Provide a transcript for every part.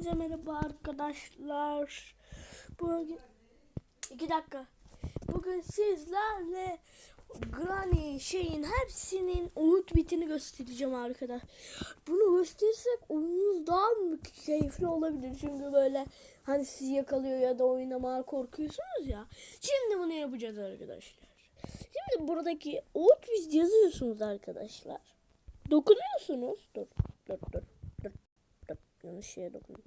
Hepinize merhaba arkadaşlar. Bugün iki dakika. Bugün sizlerle Granny şeyin hepsinin umut bitini göstereceğim arkadaş. Bunu gösterirsek oyununuz daha keyifli olabilir çünkü böyle hani sizi yakalıyor ya da oynamaya korkuyorsunuz ya. Şimdi bunu yapacağız arkadaşlar. Şimdi buradaki outfit yazıyorsunuz arkadaşlar. Dokunuyorsunuz. Dur dur dur. Yanlış şeye dokundum.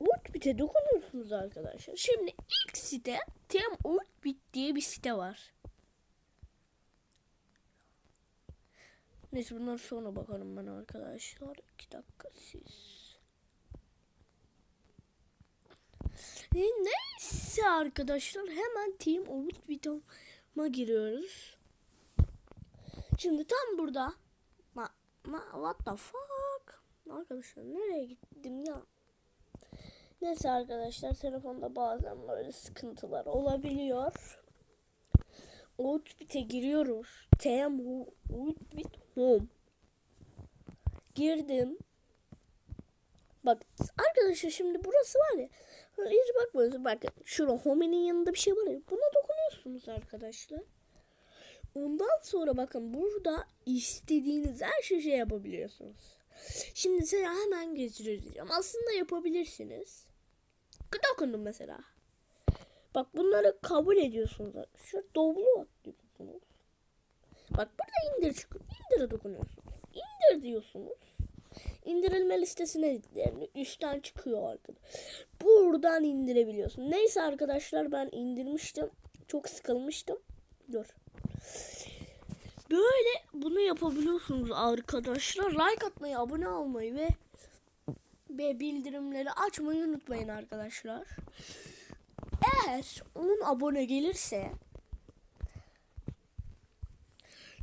Outbit'e dokunuyorsunuz arkadaşlar. Şimdi ilk site Tem Outbit diye bir site var. Neyse bunları sonra bakalım ben arkadaşlar. İki dakika siz. Neyse arkadaşlar hemen Team Outbit'e giriyoruz. Şimdi tam burada Ma, ma, what the fuck? Arkadaşlar nereye gittim ya? Neyse arkadaşlar telefonda bazen böyle sıkıntılar olabiliyor. Outbit'e giriyoruz. TM Outbit Home. Girdim. Bak arkadaşlar şimdi burası var ya. Hiç bakmıyorsunuz. Bakın şurada home'nin yanında bir şey var ya. Buna dokunuyorsunuz arkadaşlar. Ondan sonra bakın burada istediğiniz her şeyi şey yapabiliyorsunuz. Şimdi size hemen geçireceğim. Aslında yapabilirsiniz. Dokundum mesela. Bak bunları kabul ediyorsunuz. Şu doblu diyorsunuz. Bak burada indir çıkıyor. İndire dokunuyorsunuz. İndir diyorsunuz. İndirilme listesine yani üstten çıkıyor arkada. Buradan indirebiliyorsun. Neyse arkadaşlar ben indirmiştim. Çok sıkılmıştım. Dur. Böyle bunu yapabiliyorsunuz arkadaşlar. Like atmayı, abone olmayı ve ve bildirimleri açmayı unutmayın arkadaşlar. Eğer 10 abone gelirse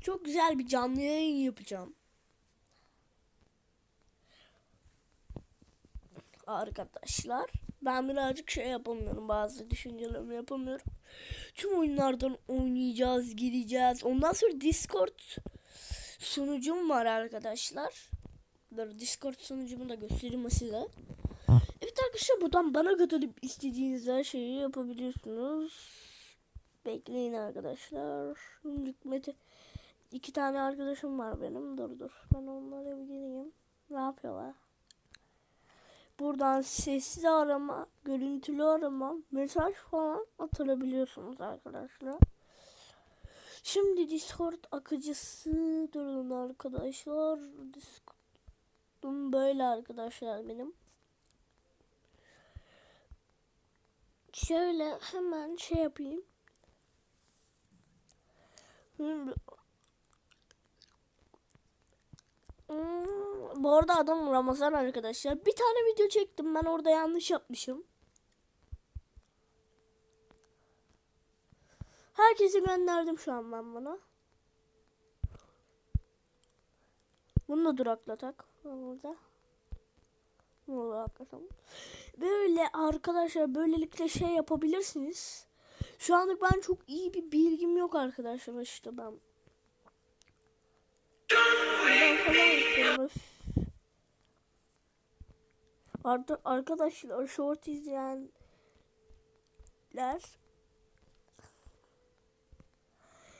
çok güzel bir canlı yayın yapacağım. Arkadaşlar ben birazcık şey yapamıyorum bazı düşüncelerimi yapamıyorum. Tüm oyunlardan oynayacağız, gireceğiz. Ondan sonra Discord sunucum var arkadaşlar. Dur Discord sunucumu da göstereyim size. Evet arkadaşlar buradan bana katılıp istediğiniz her şeyi yapabiliyorsunuz. Bekleyin arkadaşlar. Hükmeti iki tane arkadaşım var benim. Dur dur. Ben onlara bir gireyim. Ne yapıyorlar? Buradan sesli arama, görüntülü arama, mesaj falan atabiliyorsunuz arkadaşlar. Şimdi Discord akıcısı durun arkadaşlar. Discord'um böyle arkadaşlar benim. Şöyle hemen şey yapayım. Şimdi Hmm, bu arada adam Ramazan arkadaşlar. Bir tane video çektim ben orada yanlış yapmışım. Herkese gönderdim şu an ben bana. Bunu da duraklatak. Burada. Bunu. Böyle arkadaşlar böylelikle şey yapabilirsiniz. Şu anlık ben çok iyi bir bilgim yok arkadaşlar işte ben ben falan yapıyorum. Artık arkadaşlar short izleyenler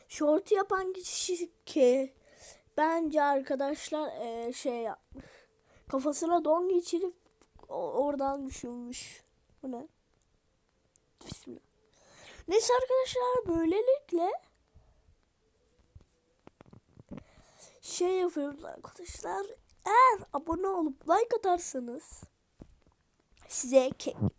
short yapan kişi ki bence arkadaşlar e, şey yapmış. Kafasına don geçirip oradan düşünmüş. Bu ne? Bismillah. Neyse arkadaşlar böylelikle şey yapıyoruz arkadaşlar. Eğer abone olup like atarsanız size kek yapacağım.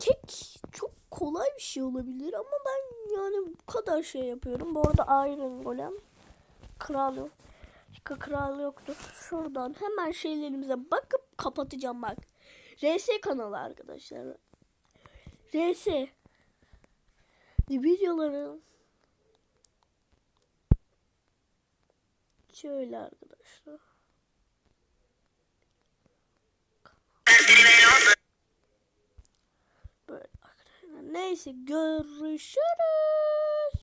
Kek çok kolay bir şey olabilir ama ben yani bu kadar şey yapıyorum. Bu arada Iron Golem kral yok. Kral yoktur. Şuradan hemen şeylerimize bakıp kapatacağım bak. RS kanalı arkadaşlar. RS videoların Şöyle arkadaşlar. Neyse görüşürüz.